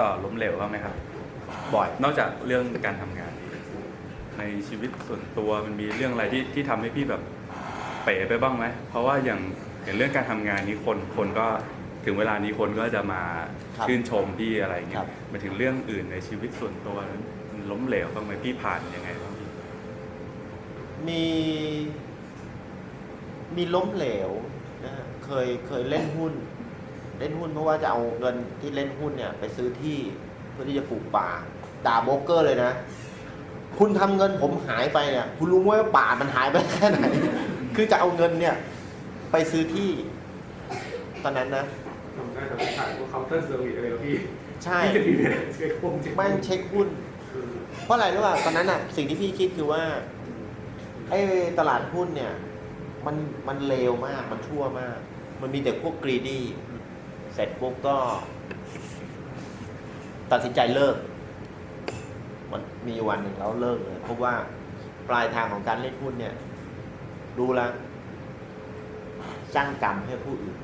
ต่อล้มเหลวบ้างไหมครับบ่อยนอกจากเรื่องการทำงาน ในชีวิตส่วนตัวมันมีเรื่องอะไรที่ที่ทำให้พี่แบบเป๋ไปบ้างไหมเพราะว่าอย่างอย่างเรื่องการทำงานนี้คนคนก็ถึงเวลานี้คนก็จะมาครับชื่นชมพี่อะไรเงี้ครัยบมาถึงเรื่องอื่นในชีวิตส่วนตัวนั้นมันล้มเหลวบ้างไหมพี่ผ่านยังไงบ้างพี่มี มีล้มเหลวนะฮะเคยเคยเล่นหุ้น เล่นหุ้นเพราะว่าจะเอาเงินที่เล่นหุ้นเนี่ยไปซื้อที่เพื่อที่จะปลูกป่าด่าโบรกเกอร์เลยนะ คุณทำเงินผมหายไปเนี่ย คุณรู้ไหมว่าป่ามันหายไปแค่ไหน คือจะเอาเงินเนี่ย ไปซื้อที่ ตอนนั้นนะทำได้แต่ไม่ขายพวกเคาน์เตอร์เซอร์วิสอะไรหรอกพี่ใช่พี่จะมีเนี่ยเช็คหุ้นเช็คแม่งเช็คหุ้นคือเพราะอะไรรู้ป่ะตอนนั้นอะ สิ่งที่พี่คิดคือว่าไอ้ตลาดหุ้นเนี่ย มันมันเลวมากมันชั่วมาก มันมีแต่พวกกรีดี้ เสร็จปุ๊บก็ ตัดสินใจเลิก มันมีวันหนึ่งแล้วเลิกเลยเพราะว่าปลายทางของการเล่นหุ้นเนี่ยรู้แล้วสร้างกรรมให้ผู้อื่น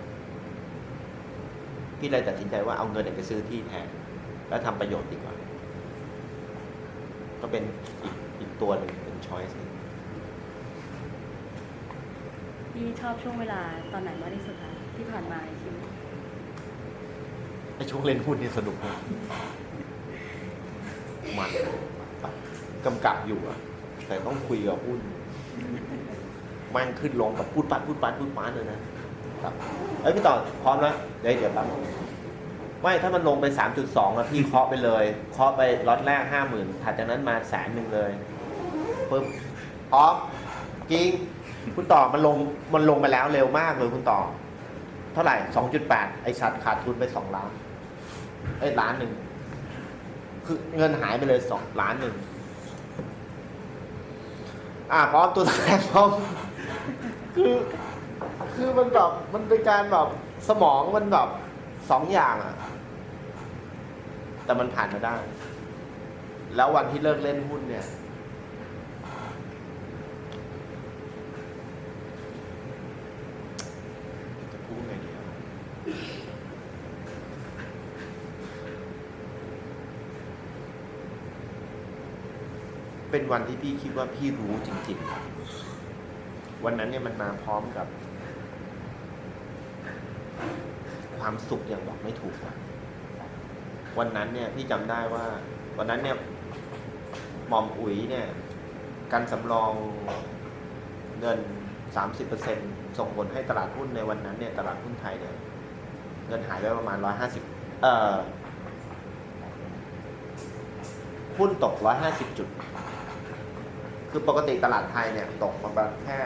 พี่เลยตัดสินใจว่าเอาเงินไปซื้อที่แทน แล้วทำประโยชน์ดีกว่า ก็เป็นอีกอีกตัวหนึ่งเป็นช้อยส์พี่ชอบช่วงเวลาตอนไหนมากที่สุดคะที่ผ่านมาในชีวิต ไอช่วงเล่นหุ้นนี่สนุกมากมันแบบกำกับอยู่อะแต่ต้องคุยกับหุ้นแมันขึ้นลงแบบพูดปัดพูดปัดพูดปัดเลยนะครับเอ้ยพี่ต่อพร้อมแล้วเดี๋ยวเดี๋ยวแป๊บไม่ถ้ามันลงไป 3.2อะพี่เคาะไปเลยเคาะไปล็อตแรก 50,000ถัดจากนั้นมาแสนหนึ่งเลยปึ๊บออฟจริงคุณต่อมันลงมันลงไปแล้วเร็วมากเลยคุณต่อ เท่าไหร่ 2.8 ไอสัตว์ขาดทุนไป 2 ล้าน เอ้ล้านหนึ่งคือเงินหายไปเลยสองล้านหนึ่งอ่าพร้อมตัวแทนพร้อมคือคือมันแบบมันเป็นการแบบสมองมันแบบสองอย่างอะแต่มันผ่านมาได้ แล้ววันที่เลิกเล่นหุ้นเนี่ย จะพูดไงดีอะเป็น วันที่พี่คิดว่าพี่รู้จริงๆ วันนั้นเนี่ยมันมาพร้อมกับ ความสุขอย่างบอกไม่ถูกอะวันนั้นเนี่ยพี่จำได้ว่า วันนั้นเนี่ยหมอมอุ๋ยเนี่ย การสำรองเงิน 30%ส่งผลให้ตลาดหุ้นในวันนั้นเนี่ยตลาดหุ้นไทยเนี่ยเงินหายไปประมาณ 150 เอ่อหุ้นตก 150 จุด คือปกติตลาดไทยเนี่ยตกประมาณแค่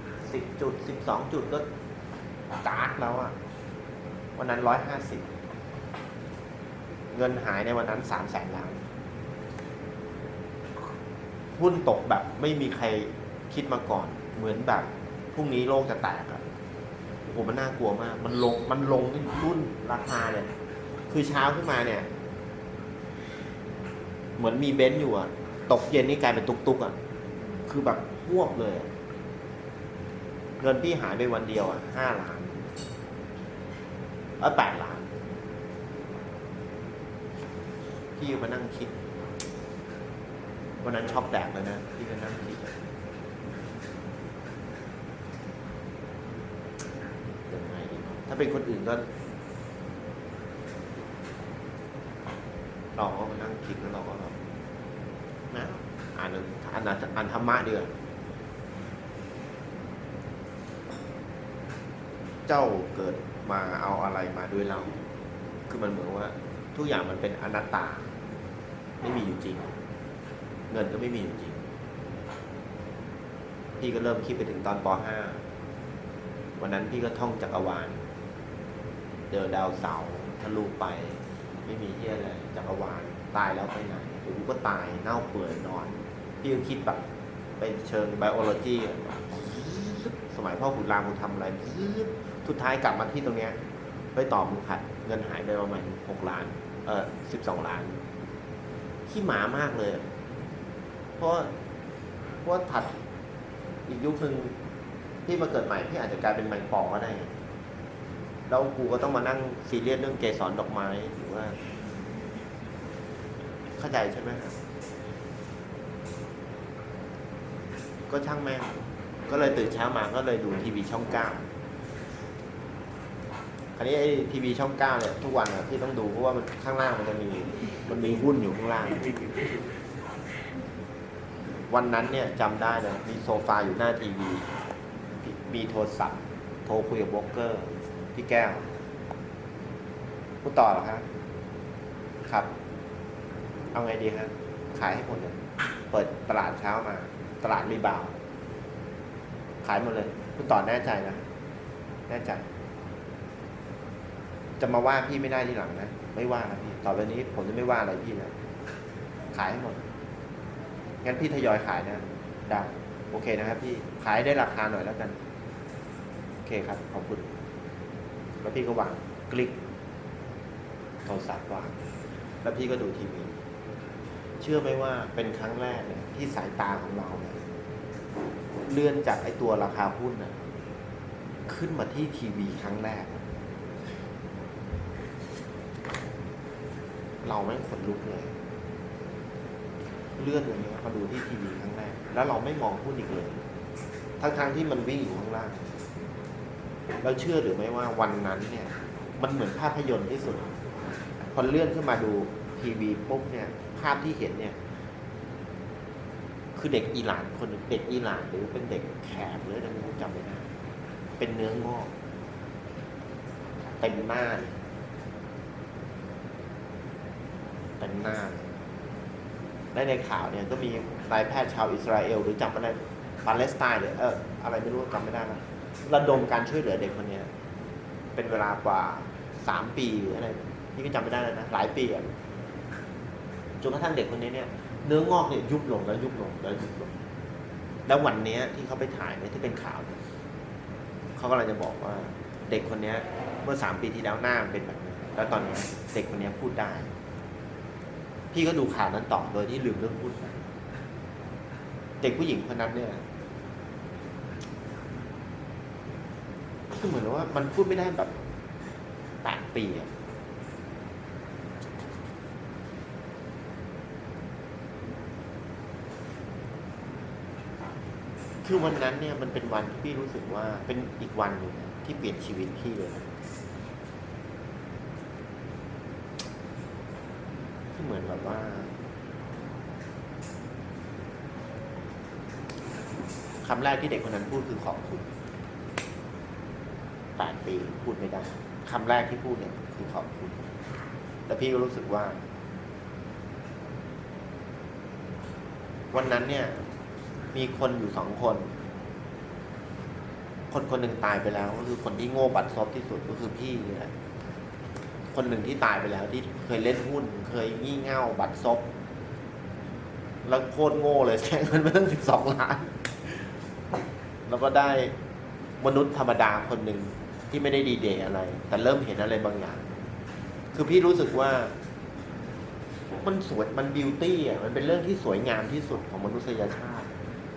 10จุด12จุดก็กากแล้วอะวันนั้น150เงินหายในวันนั้น3แสนล้านหุ้นตกแบบไม่มีใครคิดมาก่อน เหมือนแบบพรุ่งนี้โลกจะแตกอะโอ้โหมันน่ากลัวมาก มันลงมันลงรุ่นราคาเนี่ย คือเช้าขึ้นมาเนี่ย เหมือนมีเบนซ์อยู่อะตกเย็นนี่กลายเป็นตุกตุกๆอะ คือแบบหวบเลย เงินพี่หายไปวันเดียวอะห้าล้านเออแปดล้าน พี่มานั่งคิด วันนั้นช็อกแตกเลยนะ พี่ก็นั่งคิดยังไงดีถ้าเป็นคนอื่นก็เราก็มานั่งคิดแล้วเราก็แบบ อ่านหนังอ่านอ่านธรรมะดีกว่าเจ้าเกิดมาเอาอะไรมาด้วยเรา คือมันเหมือนว่า ทุกอย่างมันเป็นอนัตตา ไม่มีอยู่จริง เงินก็ไม่มีอยู่จริง พี่ก็เริ่มคิดไปถึงตอนป .5 วันนั้นพี่ก็ท่องจักรวาลเดินดาวเสาร์ทะลุไป ไม่มีที่อะไรจักรวาล ตายแล้วไปไหนเดี๋ยวกูก็ตายเน่าเปื่อยนอน พี่ก็คิดแบบไปเชิงไบโอโลจีสมัยพ่อขุนรามกูทำอะไรสุดท้ายกลับมาที่ตรงเนี้ยไปต่อมึงขัดเงินหายไปประมาณหกล้าน เออสิบสองล้านขี้หมามากเลย เพราะเพราะถัดอีกยุคหนึ่งที่มาเกิดใหม่พี่อาจจะกลายเป็นแมงปอก็ได้แล้วกูก็ต้องมานั่งซีเรียสเรื่องเกสรดอกไม้หรือว่า เข้าใจใช่ไหมครับ ก็ช่างแม่ง ก็เลยตื่นเช้ามาก็เลยดูทีวีช่องเก้าคราวนี้ไอ้ทีวีช่องเก้าเนี่ยทุกวันอะที่ต้องดูเพราะว่ามันข้างล่างมันจะมีมันมีหุ้นอยู่ข้างล่าง วันนั้นเนี่ยจำได้เลยมีโซฟาอยู่หน้าทีวี มีโทรศัพท์ โทรคุยกับโบรกเกอร์ พี่แก้วพูดต่อเหรอครับครับ เอาไงดีครับขายให้หมดเลยเปิดตลาดเช้ามา ตลาดรีบาว ขายหมดเลย คุณต่อแน่ใจนะ แน่ใจ จะมาว่าพี่ไม่ได้ที่หลังนะ ไม่ว่านะพี่ ต่อไปนี้ผมจะไม่ว่าอะไรพี่นะขายให้หมด งั้นพี่ทยอยขายนะ ได้ โอเคนะครับพี่ ขายได้ราคาหน่อยแล้วกัน โอเคครับ ขอบคุณ แล้วพี่ก็วาง คลิก โทรศัพท์วาง แล้วพี่ก็ดูทีวี เชื่อไหมว่าเป็นครั้งแรกเนี่ยที่สายตาของเราเนี่ย เลื่อนจากไอตัวราคาหุ้นนะขึ้นมาที่ทีวีครั้งแรก เราไม่ขนลุกเลย เลื่อนอย่างเงี้ยมาดูที่ทีวีครั้งแรก แล้วเราไม่มองหุ้นอีกเลย ทั้งๆที่มันวิ่งอยู่ข้างล่าง เราเชื่อหรือไม่ว่าวันนั้นเนี่ย มันเหมือนภาพยนตร์ที่สุด พอเลื่อนขึ้นมาดูทีวีปุ๊บเนี่ย ภาพที่เห็นเนี่ย คือเด็กอิหร่านคนหนึ่งเด็กอิหร่านหรือเป็นเด็กแขกหรืออะไรไม่รู้จำไม่ได้เป็นเนื้องอกเต็มหน้าเลยเต็มหน้าและในข่าวเนี่ยก็มีนายแพทย์ชาวอิสราเอล หรือจำไม่ได้ปาเลสไตน์หรือเอออะไรไม่รู้จำไม่ได้นะระดมการช่วยเหลือเด็กคนนี้เป็นเวลากว่าสามปีหรืออะไรนี่ก็จำไม่ได้แล้วนะหลายปีอะจนกระทั่งเด็กคนนี้เนี่ย เนื้องอกเนี่ยยุบลงแล้วยุบลงแล้วยุบลง แล้ววันเนี้ยที่เขาไปถ่ายเนี่ยที่เป็นข่าวเนี่ยเขากำลังจะบอกว่าเด็กคนเนี้ย เมื่อสามปีที่แล้วหน้ามันเป็นแบบนี้แล้วตอนเนี้ยเด็กคนเนี้ยพูดได้ พี่ก็ดูข่าวนั้นต่อโดยที่ลืมเรื่องพูดไปเด็กผู้หญิงคนนั้นเนี่ยคือเหมือนว่ามันพูดไม่ได้แบบแปดปีอะ คือวันนั้นเนี่ยมันเป็นวันที่พี่รู้สึกว่าเป็นอีกวันหนึ่งที่เปลี่ยนชีวิตพี่เลยนะคือเหมือนแบบว่า คำแรกที่เด็กคนนั้นพูดคือขอบคุณแปดปีพูดไม่ได้คำแรกที่พูดเนี่ยคือขอบคุณ แต่พี่ก็รู้สึกว่า วันนั้นเนี่ย มีคนอยู่สองคน คนคนหนึ่งตายไปแล้ว ก็คือคนที่โง่บัดซบที่สุดก็คือพี่นี่แหละคนหนึ่งที่ตายไปแล้วที่เคยเล่นหุ้น เคยงี่เง่าบัดซบแล้วโคตรโง่เลยใช้เงินไปตั้งสิบสองล้าน แล้วก็ได้มนุษย์ธรรมดาคนหนึ่งที่ไม่ได้ดีเดย์อะไร แต่เริ่มเห็นอะไรบางอย่าง คือพี่รู้สึกว่า มันสวยมันบิวตี้อะมันเป็นเรื่องที่สวยงามที่สุดของมนุษยชาติ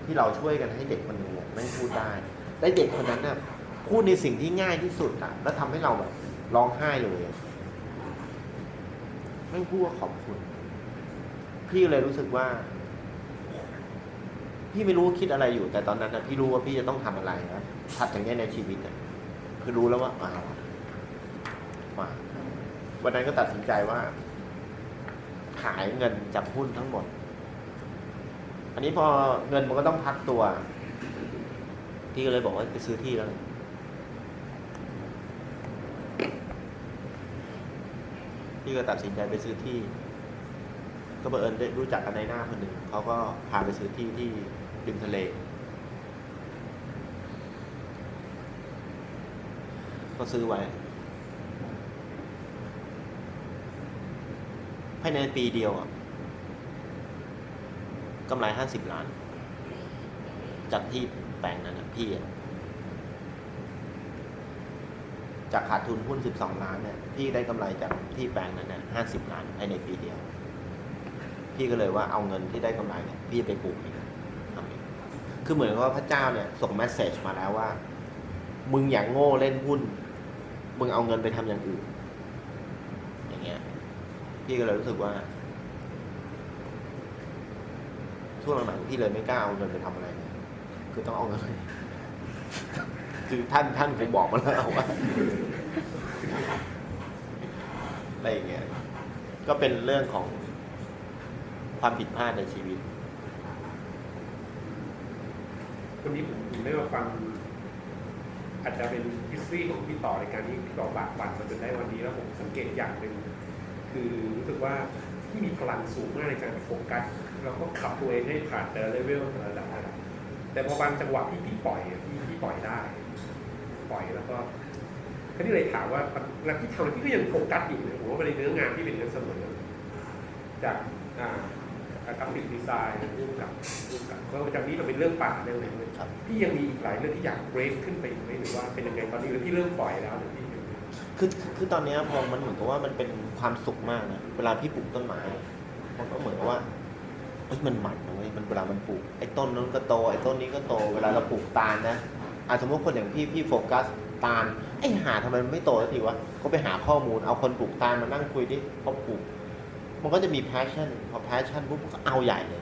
ที่เราช่วยกันให้เด็กคนหนึ่งเนี่ยไม่พูดได้และเด็กคนนั้นน่ะพูดในสิ่งที่ง่ายที่สุดอะแล้วทำให้เราแบบร้องไห้เลยอะไม่พูดว่าขอบคุณ พี่เลยรู้สึกว่า พี่ไม่รู้ว่าคิดอะไรอยู่ แต่ตอนนั้นนะพี่รู้ว่าพี่จะต้องทำอะไรนะถัดจากนี้ในชีวิตนะคือรู้แล้วว่าอ้าวมาวันนั้นก็ตัดสินใจว่า ขายเงินจากหุ้นทั้งหมด อันนี้พอเงินมันก็ต้องพักตัว พี่ก็เลยบอกว่าไปซื้อที่แล้วพี่ก็ตัดสินใจไปซื้อที่ ก็บังเอิญได้รู้จักกันในหน้าคนหนึ่งเขาก็พาไปซื้อที่ที่ริมทะเล ก็ซื้อไว้ภายในปีเดียวอะ กำไรห้าสิบล้าน จากที่แปลงนั้นนะพี่อะจากขาดทุนหุ้นสิบสองล้านเนี่ยพี่ได้กำไรจากที่แปลงนั้นนี่ยห้าสิบล้านภายในปีเดียว พี่ก็เลยว่าเอาเงินที่ได้กำไรเนี่ยพี่ไปปลูกอีกทำอีกคือเหมือนกับว่าพระเจ้าเนี่ยส่งแมสเซจมาแล้วว่า มึงอย่างโง่เล่นหุ้น มึงเอาเงินไปทำอย่างอื่น อย่างเงี้ย พี่ก็เลยรู้สึกว่า ช่วงหลังๆพี่เลยไม่กล้าเอาเงินไปทำอะไร คือต้องเอาเงินคือท่านท่านผมบอกมาแล้วว่าอะไรอย่างเงี้ยก็เป็นเรื่องของความผิดพลาดในชีวิตวันนี้ผมได้มาฟังอาจจะเป็นฮิสตรีของพี่ต่อในการที่พี่ต่อบากบั่นมาจนได้วันนี้แล้วผมสังเกตอย่างหนึ่งคือรู้สึกว่าที่มีพลังสูงมากในการโฟกัส แล้วก็ขับตัวเองให้ผ่านแต่ละเลเวลแต่ละระดับระดับแต่พอบางจังหวะที่พี่ปล่อยอะพี่พี่ปล่อยได้ ปล่อยแล้วก็ก็ที่เลยถามว่าแล้วที่ทำพี่ก็ยังโฟกัสอยู่เลยผมว่าในเนื้องานที่เป็นเนื้อเสมอจากอ่ากราฟิกดีไซน์ร่วมกับร่วมกับก็จากนี้มันเป็นเรื่องป่าเรื่องอะไรเลยครับพี่ยังมีอีกหลายเรื่องที่อยากเบรกขึ้นไปอีกไหมหรือว่าเป็นยังไงตอนนี้หรือพี่เริ่มปล่อยแล้วหรือพี่ยังคือคือตอนเนี้ยพอมันเหมือนกับว่ามันเป็นความสุขมากนะเวลาพี่ปลูกต้นไม้มันก็เหมือนกับว่า เอ้ยมันหมันนะเว้ยมันเวลามันปลูกไอ้ต้นนั้นก็โตไอ้ต้นนี้ก็โตเวลาเราปลูกตาลนะอะสมมติคนอย่างพี่พี่โฟกัสตาลไอ้หาทำไมมันไม่โตสักทีวะก็ไปหาข้อมูลเอาคนปลูกตาลมานั่งคุยดิเขาปลูก มันก็จะมี passion พอ passion ปุ๊บมันก็เอาใหญ่เลย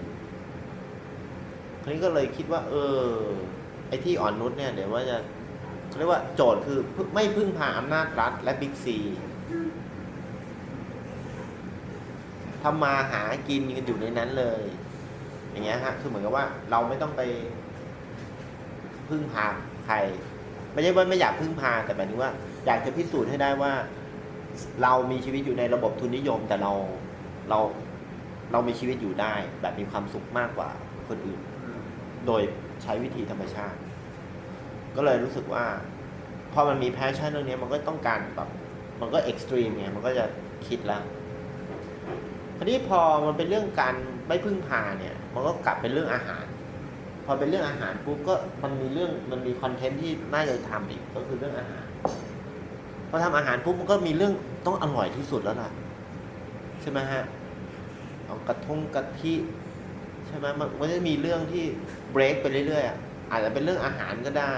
ทีนี้ก็เลยคิดว่า เออ ไอ้ที่อ่อนนุชเนี่ยเดี๋ยวว่าจะเขาเรียกว่าโจทย์คือไม่พึ่งพาอำนาจรัฐและบิ๊กซี ทำมาหากินกันอยู่ในนั้นเลย อย่างเงี้ยฮะคือเหมือนกับว่าเราไม่ต้องไปพึ่งพาใคร ไม่ใช่ว่าไม่อยากพึ่งพาแต่หมายถึงว่า อยากจะพิสูจน์ให้ได้ว่า เรามีชีวิตอยู่ในระบบทุนนิยม แต่เราเราเรามีชีวิตอยู่ได้ แบบมีความสุขมากกว่าคนอื่น โดยใช้วิธีธรรมชาติ ก็เลยรู้สึกว่าพอมันมีแพชชั่นเรื่องนี้มันก็ต้องการแบบมันก็เอ็กซ์ตรีมไงมันก็จะคิดแล้ว ทีนี้พอมันเป็นเรื่องการไม่พึ่งพาเนี่ยมันก็กลับเป็นเรื่องอาหาร พอเป็นเรื่องอาหารปุ๊บก็มันมีเรื่องมันมีคอนเทนต์ที่น่าจะทำอีกก็คือเรื่องอาหารพอทำอาหารปุ๊บมันก็มีเรื่องต้องอร่อยที่สุดแล้วล่ะใช่ไหมฮะเอากระทงกะทิใช่ไหมมันจะมีเรื่องที่เบรกไปเรื่อยๆอะอาจจะเป็นเรื่องอาหารก็ได้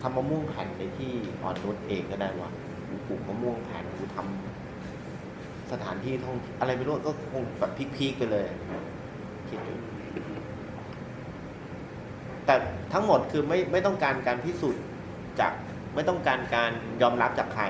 ทำมะม่วงแผ่นในที่อ่อนนุชเองก็ได้วะกูปลูกมะม่วงแผ่นกูทำ สถานที่ท่องอะไรไม่รู้ก็คงแบบพีคๆไปเลยคิดดูแต่ทั้งหมดคือไม่ไม่ต้องการการพิสูจน์จากไม่ต้องการการยอมรับจากใคร